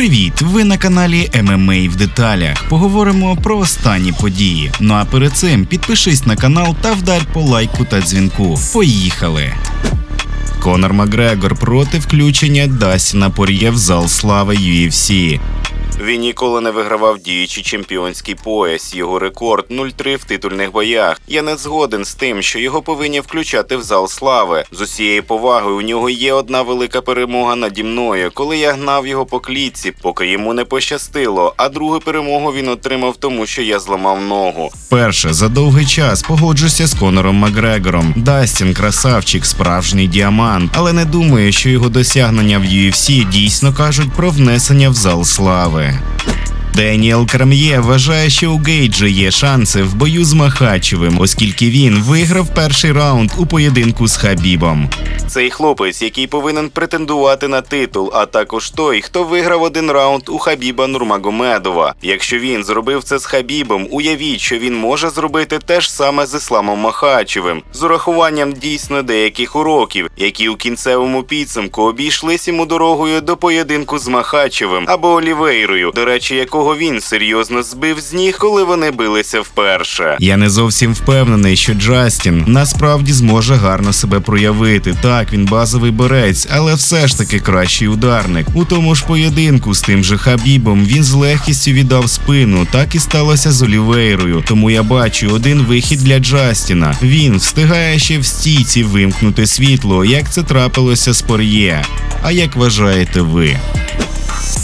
Привіт! Ви на каналі ММА в деталях. Поговоримо про останні події. Ну а перед цим підпишись на канал та вдарь по лайку та дзвінку. Поїхали! Конор Макгрегор проти включення Дасіна Пор'є в зал слави UFC. Він ніколи не вигравав діючий чемпіонський пояс. Його рекорд 0-3 в титульних боях. Я не згоден з тим, що його повинні включати в зал слави. З усієї поваги у нього є одна велика перемога наді мною, коли я гнав його по клітці, поки йому не пощастило. А другу перемогу він отримав тому, що я зламав ногу. Перше за довгий час погоджуся з Конором Макгрегором. Дастін красавчик, справжній діамант, але не думаю, що його досягнення в UFC дійсно кажуть про внесення в зал слави. there. Деніел Крам'є вважає, що у Гейджа є шанси в бою з Махачевим, оскільки він виграв перший раунд у поєдинку з Хабібом. Цей хлопець, який повинен претендувати на титул, а також той, хто виграв один раунд у Хабіба Нурмагомедова. Якщо він зробив це з Хабібом, уявіть, що він може зробити те ж саме з Ісламом Махачевим, з урахуванням дійсно деяких уроків, які у кінцевому підсумку обійшлись йому дорогою до поєдинку з Махачевим або Олівейрою, до речі, якого він серйозно збив з ніг, коли вони билися вперше. Я не зовсім впевнений, що Джастін насправді зможе гарно себе проявити. Так, він базовий борець, але все ж таки кращий ударник. У тому ж поєдинку з тим же Хабібом він з легкістю віддав спину. Так і сталося з Олівейрою. Тому я бачу один вихід для Джастіна. Він встигає ще в стійці вимкнути світло, як це трапилося з Пор'є. А як вважаєте ви?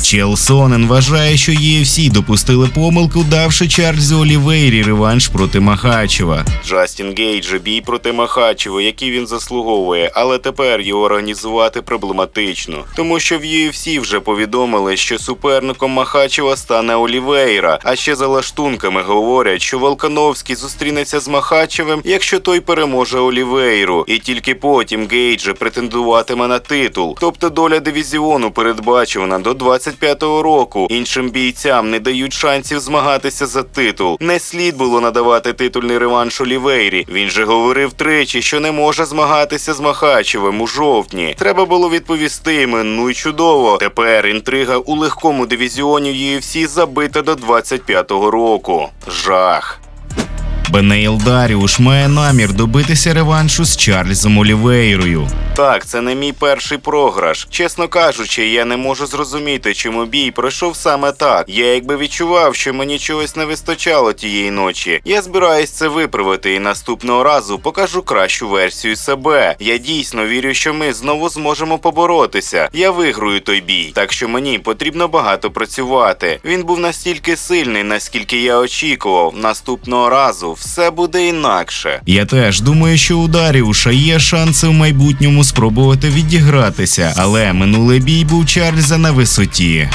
Чел Сонен вважає, що UFC допустили помилку, давши Чарльзу Олівейрі реванш проти Махачева. Джастін Гейдж бій проти Махачева, який він заслуговує, але тепер його організувати проблематично, тому що в UFC вже повідомили, що суперником Махачева стане Олівейра. А ще за лаштунками говорять, що Волкановський зустрінеться з Махачевим, якщо той переможе Олівейру, і тільки потім Гейджа претендуватиме на титул. Тобто доля дивізіону передбачена до 25-го року. Іншим бійцям не дають шансів змагатися за титул. Не слід було надавати титульний реванш Олівейрі. Він же говорив тричі, що не може змагатися з Махачевим у жовтні. Треба було відповісти йому, ну й чудово. Тепер інтрига у легкому дивізіоні UFC забита до 25-го року. Жах. Бенейл Даріуш має намір добитися реваншу з Чарльзом Олівейрою. Так, це не мій перший програш. Чесно кажучи, я не можу зрозуміти, чому бій пройшов саме так. Я якби відчував, що мені чогось не вистачало тієї ночі. Я збираюсь це виправити і наступного разу покажу кращу версію себе. Я дійсно вірю, що ми знову зможемо поборотися. Я виграю той бій, так що мені потрібно багато працювати. Він був настільки сильний, наскільки я очікував. Наступного разу все буде інакше. Я теж думаю, що у Даріуша є шанси в майбутньому спробувати відігратися, але минулий бій був Чарльза на висоті.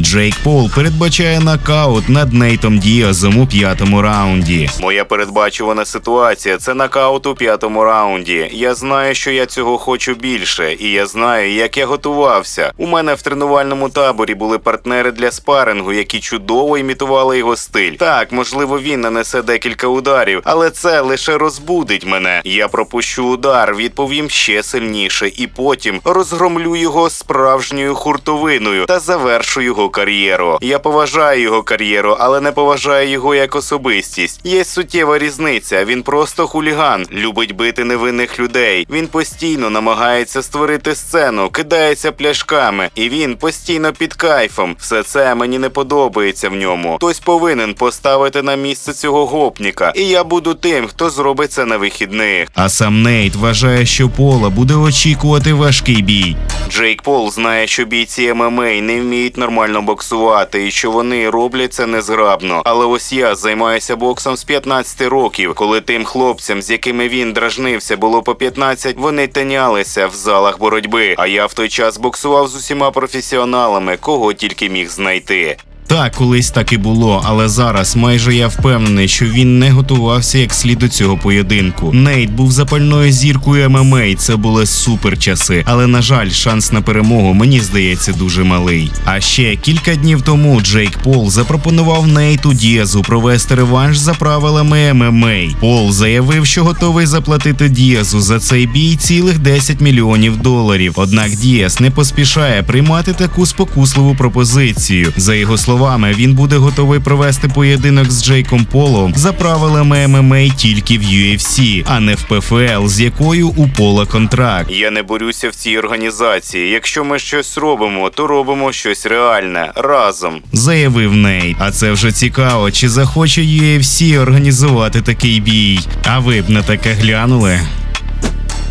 Джейк Пол передбачає нокаут над Нейтом Діазом у п'ятому раунді. Моя передбачувана ситуація це нокаут у п'ятому раунді. Я знаю, що я цього хочу більше, і я знаю, як я готувався. У мене в тренувальному таборі були партнери для спарингу, які чудово імітували його стиль. Так, можливо, він нанесе декілька ударів, але це лише розбудить мене. Я пропущу удар, відповім ще сильніше, і потім розгромлю його справжньою хуртовиною та завершу його кар'єру. Я поважаю його кар'єру, але не поважаю його як особистість. Є суттєва різниця. Він просто хуліган, любить бити невинних людей. Він постійно намагається створити сцену, кидається пляшками, і він постійно під кайфом. Все це мені не подобається в ньому. Хтось повинен поставити на місце цього гопніка, і я буду тим, хто зробить це на вихідних. А сам Нейт вважає, що Пола буде очікувати важкий бій. Джейк Пол знає, що бійці ММА не вміють нормально боксувати і що вони роблять це незграбно. Але ось я займаюся боксом з 15 років, коли тим хлопцям, з якими він дражнився, було по 15, вони тинялися в залах боротьби. А я в той час боксував з усіма професіоналами, кого тільки міг знайти. Так, колись так і було, але зараз майже я впевнений, що він не готувався як слід до цього поєдинку. Нейт був запальною зіркою ММА, це були супер часи, але на жаль, шанс на перемогу мені здається дуже малий. А ще кілька днів тому Джейк Пол запропонував Нейту Діазу провести реванш за правилами ММА. Пол заявив, що готовий заплатити Діазу за цей бій цілих 10 мільйонів доларів. Однак Діас не поспішає приймати таку спокусливу пропозицію. За його словами, він буде готовий провести поєдинок з Джейком Полом за правилами ММА тільки в UFC, а не в ПФЛ, з якою у Пола контракт. Я не борюся в цій організації. Якщо ми щось робимо, то робимо щось реальне разом, заявив Нейт. А це вже цікаво, чи захоче UFC організувати такий бій. А ви б на таке глянули?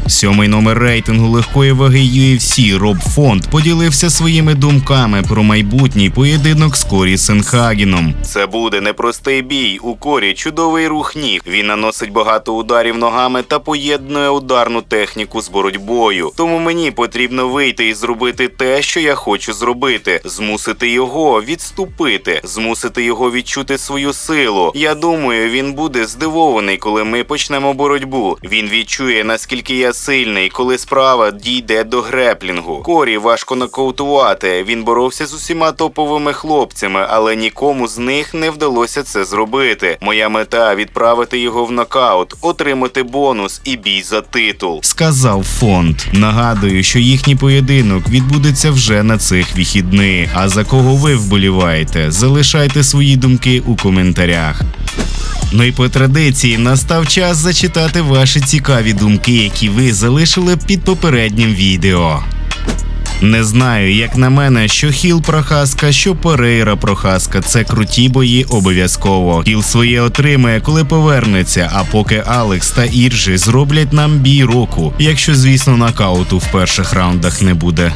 Сьомий номер рейтингу легкої ваги UFC Роб Фонд поділився своїми думками про майбутній поєдинок з Корі Сенхагіном. Це буде непростий бій. У Корі чудовий рух ніг. Він наносить багато ударів ногами та поєднує ударну техніку з боротьбою. Тому мені потрібно вийти і зробити те, що я хочу зробити, змусити його відступити, змусити його відчути свою силу. Я думаю, він буде здивований, коли ми почнемо боротьбу. Він відчує наскільки я сильний, коли справа дійде до греплінгу. Корі важко нокаутувати. Він боровся з усіма топовими хлопцями, але нікому з них не вдалося це зробити. Моя мета відправити його в нокаут, отримати бонус і бій за титул. Сказав фонд. Нагадую, що їхній поєдинок відбудеться вже на цих вихідних. А за кого ви вболіваєте? Залишайте свої думки у коментарях. Ну і по традиції настав час зачитати ваші цікаві думки, які ви залишили під попереднім відео. Не знаю, як на мене, що Хіл Прохаска, що Перейра Прохаска це круті бої обов'язково. Хіл своє отримає, коли повернеться. А поки Алекс та Іржі зроблять нам бій року, якщо, звісно, нокауту в перших раундах не буде.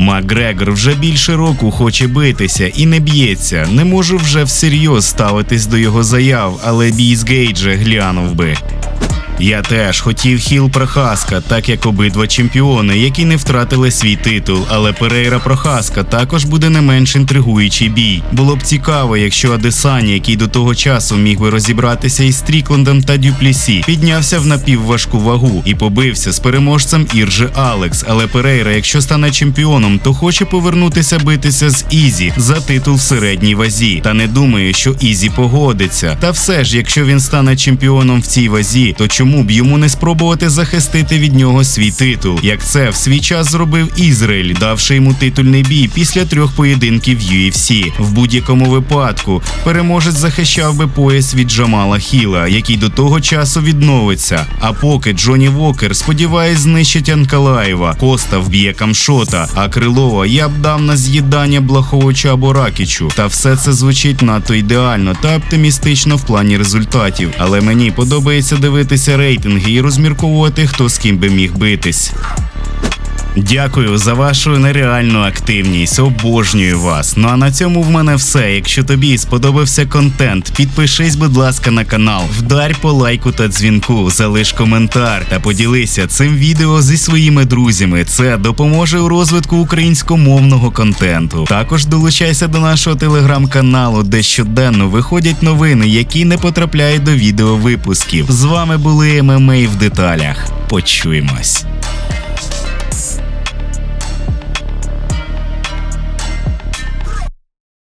Макгрегор вже більше року хоче битися і не б'ється. Не можу вже всерйоз ставитись до його заяв, але бій з Гейджа глянув би. Я теж хотів хіл Прохаска, так як обидва чемпіони, які не втратили свій титул, але Перейра Прохаска також буде не менш інтригуючий бій. Було б цікаво, якщо Адесані, який до того часу міг би розібратися із Стріклендом та Дюплісі, піднявся в напівважку вагу і побився з переможцем Іржи Алекс. Але Перейра, якщо стане чемпіоном, то хоче повернутися битися з Ізі за титул в середній вазі. Та не думаю, що Ізі погодиться. Та все ж, якщо він стане чемпіоном в цій вазі, то чому б йому не спробувати захистити від нього свій титул, як це в свій час зробив Ізраїль, давши йому титульний бій після трьох поєдинків UFC. В будь-якому випадку переможець захищав би пояс від Джамала Хіла, який до того часу відновиться. А поки Джоні Вокер, сподіваюсь, знищить Анкалаєва, Коста вб'є Камшота, а Крилова я б дав на з'їдання Блаховича або Ракічу. Та все це звучить надто ідеально та оптимістично в плані результатів. Але мені подобається дивитися рейтинги і розмірковувати, хто з ким би міг битись. Дякую за вашу нереальну активність. Обожнюю вас. Ну а на цьому в мене все. Якщо тобі сподобався контент, підпишись, будь ласка, на канал, вдарь по лайку та дзвінку, залиш коментар та поділися цим відео зі своїми друзями. Це допоможе у розвитку українськомовного контенту. Також долучайся до нашого телеграм-каналу, де щоденно виходять новини, які не потрапляють до відео випусків. З вами були ММА в деталях. Почуємось.